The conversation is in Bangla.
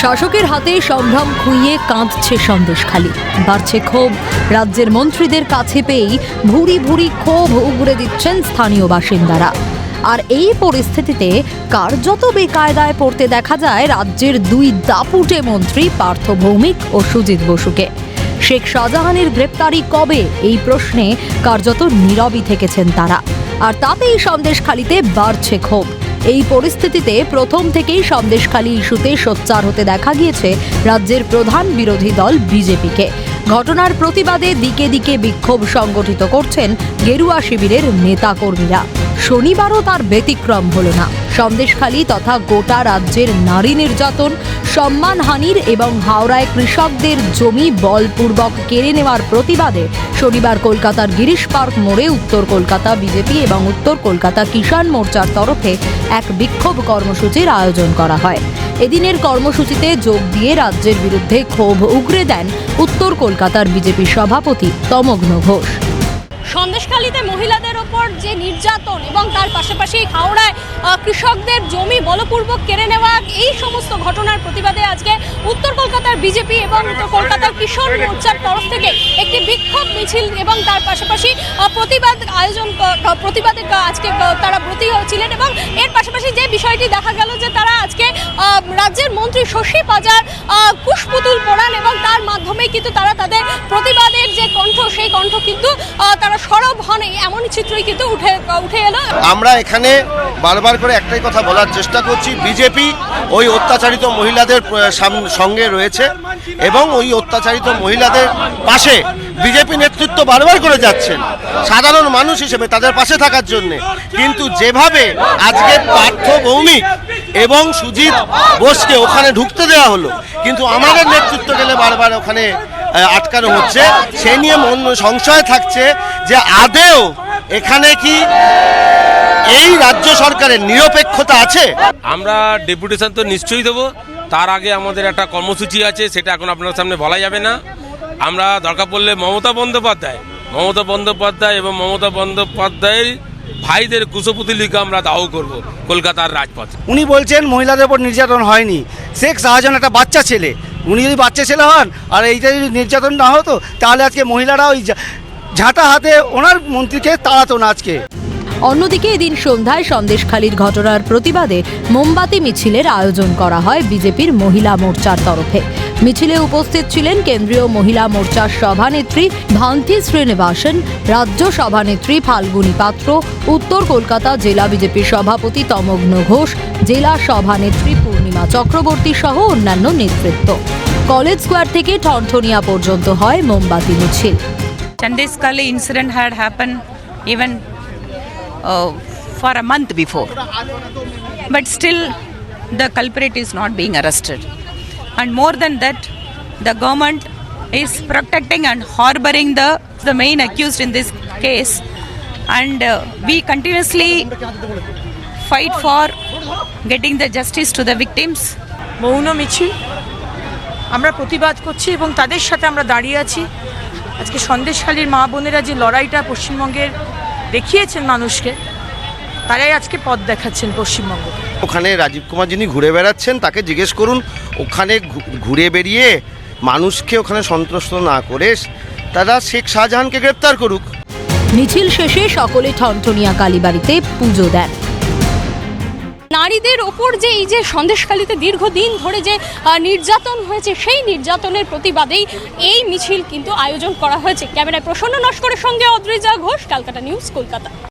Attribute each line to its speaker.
Speaker 1: শাসকের হাতে সম্ভ্রম খুইয়ে কাঁদছে সন্দেশখালী। বাড়ছে ক্ষোভ। রাজ্যের মন্ত্রীদের কাছে পেয়েই ভুরি ভুরি ক্ষোভ উগড়ে দিচ্ছেন স্থানীয় বাসিন্দারা। আর এই পরিস্থিতিতে কার্যত বেকায়দায় পড়তে দেখা যায়, রাজ্যের দুই দাপুটে মন্ত্রী পার্থ ভৌমিক ও সুজিত বসুকে। শেখ শাহজাহানের গ্রেপ্তারি কবে? এই প্রশ্নে কার্যত নীরবই থেকেছেন তারা। আর তাতেই সন্দেশখালিতে বাড়ছে ক্ষোভ। এই পরিস্থিতিতে প্রথম থেকেই সন্দেশখালী ইস্যুতে সোচ্চার হতে দেখা গিয়েছে রাজ্যের প্রধান বিরোধী দল বিজেপিকে। ঘটনার প্রতিবাদে দিকে দিকে বিক্ষোভ সংগঠিত করছেন গেরুয়া শিবিরের নেতাকর্মীরা। শনিবারও তার ব্যতিক্রম হলো না। সন্দেশখালী তথা গোটা রাজ্যের নারী নির্যাতন, সম্মানহানির এবং হাওড়ায় কৃষকদের জমি বলপূর্বক কেড়ে নেওয়ার প্রতিবাদে শনিবার কলকাতার গিরিশ পার্ক মোড়ে উত্তর কলকাতা বিজেপি এবং উত্তর কলকাতা কিষাণ মোর্চার তরফে এক বিক্ষোভ কর্মসূচির আয়োজন করা হয়। এদিনের কর্মসূচিতে যোগ দিয়ে রাজ্যের বিরুদ্ধে ক্ষোভ উগরে দেন উত্তর কলকাতার বিজেপি সভাপতি তমগ্ন ঘোষ।
Speaker 2: সন্দেশখালীতে মহিলাদের ওপর যে নির্যাতন এবং তার পাশাপাশি হাওড়ায় কৃষকদের জমি বলপূর্বক কেড়ে নেওয়া এই সমস্ত ঘটনার প্রতিবাদে আজকে উত্তর কলকাতার বিজেপি এবং উত্তর কলকাতার কিশোর মোর্চার তরফ থেকে একটি বিক্ষোভ মিছিল এবং তার পাশাপাশি প্রতিবাদ আয়োজন ক- প্রতিবাদে ক- আজকে তারা ব্রতী হয়েছিলেন এবং এর পাশাপাশি যে বিষয়টি দেখা গেল যে তারা আজকে রাজ্যের মন্ত্রী শশী পাজার কুশপুতুল পড়ান এবং তার মাধ্যমে কিন্তু তারা তাদের প্রতিবাদের যে কণ্ঠ, সেই কণ্ঠ কিন্তু তারা সরব হন এমন চিত্রই কিন্তু উঠে উঠে এলো।
Speaker 3: আমরা এখানে বারবার করে একটাই কথা বলার চেষ্টা করছি, বিজেপি ওই অত্যাচারিত মহিলাদের সঙ্গে রয়েছে এবং ওই অত্যাচারিত মহিলাদের পাশে বিজেপি নেতৃত্ব বারবার করে যাচ্ছেন। সাধারণ মানুষ হিসেবে তাদের পাশে থাকার জন্য। কিন্তু যেভাবে আজকে পার্থ ভৌমিক এবং সুজিত বোসকে ওখানে ঢুকতে দেওয়া হলো, কিন্তু আমাদের নেতৃত্ব গেলে বারবার ওখানে আটকানো হচ্ছে। সে নিয়ে মন সংশয় থাকছে যে আদেও এখানে কি এই রাজ্য সরকারের নিরপেক্ষতা আছে?
Speaker 4: আমরা ডেপুটেশন তো নিশ্চয়ই দেবো। তার আগে আমাদের একটা কর্মসূচি আছে, সেটা এখন আপনার সামনে বলা যাবে না। আমরা দরকার পড়লে মমতা বন্দ্যোপাধ্যায় মমতা বন্দ্যোপাধ্যায় এবং মমতা বন্দ্যোপাধ্যায়ের ভাইদের কুশপুতলিকা আমরা দাহ করব কলকাতার রাজপথে।
Speaker 5: উনি বলছেন মহিলাদের উপর নির্যাতন হয়নি। শেখ শাহজাহান একটা বাচ্চা ছেলে। উনি যদি বাচ্চা ছেলে হন আর এইটা যদি নির্যাতন না হতো, তাহলে আজকে মহিলারা ওই ঝাঁটা হাতে ওনার মন্ত্রীকে তাড়াতো না আজকে।
Speaker 1: অন্যদিকে এদিন সন্ধ্যায় সন্দেশখালীর ঘটনার প্রতিবাদে মোমবাতি মিছিলের আয়োজন করা হয় বিজেপির মহিলা মোর্চার তরফে। মিছিলে উপস্থিত ছিলেন কেন্দ্রীয় মহিলা মোর্চার সভানেত্রী ভান্তি শ্রীনিবাসন, রাজ্য সভানেত্রী ফাল্গুনী পাত্র, উত্তর কলকাতা জেলা বিজেপির সভাপতি তমগ্ন ঘোষ, জেলা সভানেত্রী পূর্ণিমা চক্রবর্তী সহ অন্যান্য নেতৃত্ব। কলেজ স্কোয়ার থেকে ঠনঠনিয়া পর্যন্ত হয় মোমবাতি মিছিল।
Speaker 6: Chandiskali incident had happened even uh, for a month before. But still, the culprit is not being arrested. And more than that, the government is protecting and harboring the, the main accused in this case. And uh, we continuously fight for getting the justice to the victims.
Speaker 7: মৌন মিছিল আমরা প্রতিবাদ করছি এবং তাদের সাথে আমরা দাঁড়িয়ে আছি আজকে সন্দেশখালীর মা বোনেরা যে লড়াইটা পশ্চিমবঙ্গের দেখিয়েছেন মানুষকে তারাই আজকে পথ দেখাচ্ছেন পশ্চিমবঙ্গ।
Speaker 3: ওখানে রাজীব কুমার যিনি ঘুরে বেড়াচ্ছেন তাকে জিজ্ঞেস করুন ওখানে ঘুরে বেরিয়ে মানুষকে ওখানে সন্ত্রস্ত না করে তারা শেখ শাহজাহানকে গ্রেপ্তার করুক।
Speaker 1: মিছিল শেষে সকলে ঠনঠনিয়া কালীবাড়িতে পুজো দেন।
Speaker 2: নারীদের ওপর যে এই যে সন্দেশখালিতে দীর্ঘদিন ধরে যে নির্যাতন হয়েছে, সেই নির্যাতনের প্রতিবাদেই এই মিছিল কিন্তু আয়োজন করা হয়েছে। ক্যামেরায় প্রসন্ন নস্করের সঙ্গে অদ্রিজা ঘোষ, ক্যালকাটা নিউজ, কলকাতা।